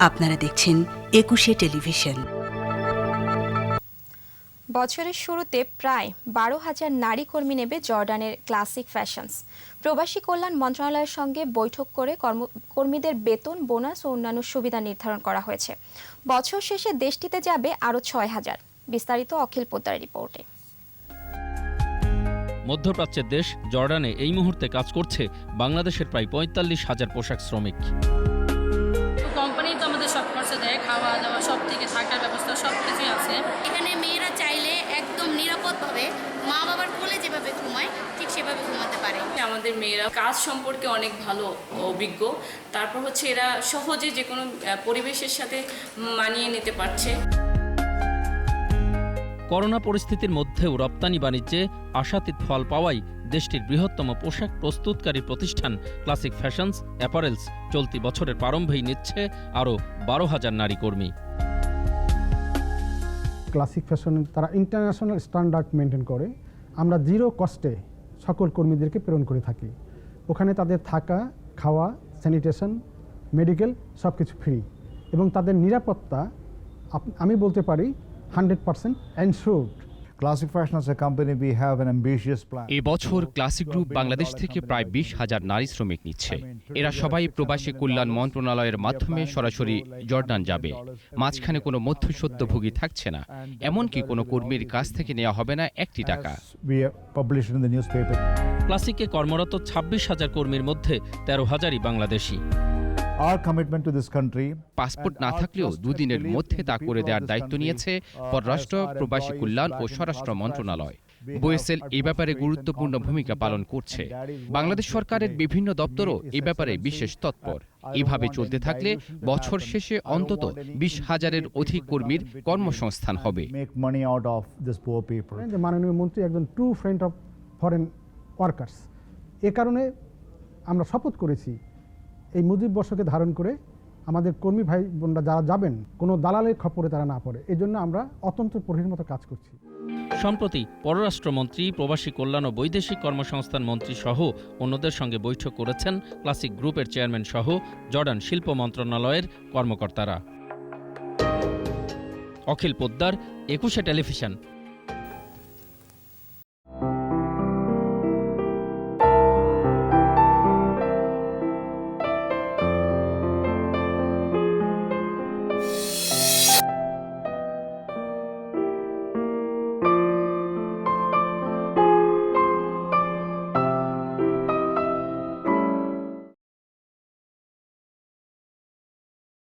আপনারা দেখছেন একুশে টেলিভিশন। বছরের শুরুতে প্রায় বারো হাজার নারী কর্মী নেবে জর্ডানের ক্লাসিক ফ্যাশনস। প্রবাসী কল্যাণ মন্ত্রণালয়ের সঙ্গে বৈঠক করে কর্ম- কর্মীদের বেতন বোনাস ও অন্যান্য সুবিধা নির্ধারণ করা হয়েছে। বছর শেষে দেশটিতে যাবে আরও ছয় হাজার। বিস্তারিত অখিল পোদ্দার রিপোর্টে। মধ্যপ্রাচ্যের দেশ জর্ডানে এই মুহূর্তে কাজ করছে। বাংলাদেশের প্রায় পঁয়তাল্লিশ হাজার পোশাক শ্রমিক। খাওয়া দাওয়া সব থেকে থাকার ব্যবস্থা সব কিছুই আছে। এখানে মেয়েরা চাইলে একদম নিরাপদভাবে মা বাবার কোলে যেভাবে ঘুমায় ঠিক সেভাবে ঘুমাতে পারে। আমাদের মেয়েরা কাজ সম্পর্কে অনেক ভালো অভিজ্ঞ। তারপর হচ্ছে এরা সহজে যে কোনো পরিবেশের সাথে মানিয়ে নিতে পারছে। করোনা পরিস্থিতির মধ্যেও রপ্তানি বাণিজ্যে আশাতীত ফল পাওয়ায় দেশটির বৃহত্তম পোশাক প্রস্তুতকারী প্রতিষ্ঠান ক্লাসিক ফ্যাশনস, অ্যাপারেলস চলতি বছরের প্রারম্ভেই নিচ্ছে আরও বারো হাজার নারী কর্মী। ক্লাসিক ফ্যাশন তারা ইন্টারন্যাশনাল স্ট্যান্ডার্ড মেনটেন করে। আমরা জিরো কস্টে সকল কর্মীদেরকে প্রেরণ করে থাকি। ওখানে তাদের থাকা, খাওয়া, স্যানিটেশন, মেডিকেল সব কিছু ফ্রি। এবং তাদের নিরাপত্তা, আমি বলতে পারি, হান্ড্রেড পারসেন্ট এনশোর্ড। Plan. এবছর ক্লাসিক গ্রুপ বাংলাদেশ থেকে প্রায় বিশ হাজার নারী শ্রমিক নিচ্ছে। এরা সবাই প্রবাসী কল্যাণ মন্ত্রণালয়ের মাধ্যমে সরাসরি জর্ডান যাবে। মাঝখানে কোনো মধ্যস্বত্বভোগী থাকছে না। এমনকি কোনো কর্মীর কাছ থেকে নেওয়া হবে না একটি টাকা. ক্লাসিকে কর্মরত ছাব্বিশ হাজার কর্মীর মধ্যে তেরো হাজারই Bangladeshi. Our commitment to this country. Passport না থাকলেও দুদিনের মধ্যে তা করে দেওয়ার দায়িত্ব নিয়েছে পররাষ্ট্র প্রবাসী কল্যাণ ও স্বরাষ্ট্র মন্ত্রণালয়। বোয়েসেল এ ব্যাপারে গুরুত্বপূর্ণ ভূমিকা পালন করছে। বাংলাদেশ সরকারের বিভিন্ন দপ্তরও এ ব্যাপারে বিশেষ তৎপর। এভাবে চলতে থাকলে বছর শেষে অন্তত বিশ হাজারের অধিক কর্মীর কর্মসংস্থান হবে। মাননীয় মন্ত্রী একজন true friend of foreign workers এ কারণে আমরা শপথ করেছি এই মুজিব বর্ষকে ধারণ করে আমাদের কর্মী ভাই বোনরা যারা যাবেন, কোনো দালালের খপরে তারা না পড়ে। এই জন্য আমরা অতন্ত্র প্রহরীর মতো কাজ করছি। সম্প্রতি পররাষ্ট্রমন্ত্রী, প্রবাসী কল্যাণ ও বৈদেশিক কর্মসংস্থান মন্ত্রী সহ অন্যদের সঙ্গে বৈঠক করেছেন ক্লাসিক গ্রুপের চেয়ারম্যান সহ জর্ডান শিল্প মন্ত্রণালয়ের কর্মকর্তারা। অখিল পোদ্দার, একুশে টেলিভিশন।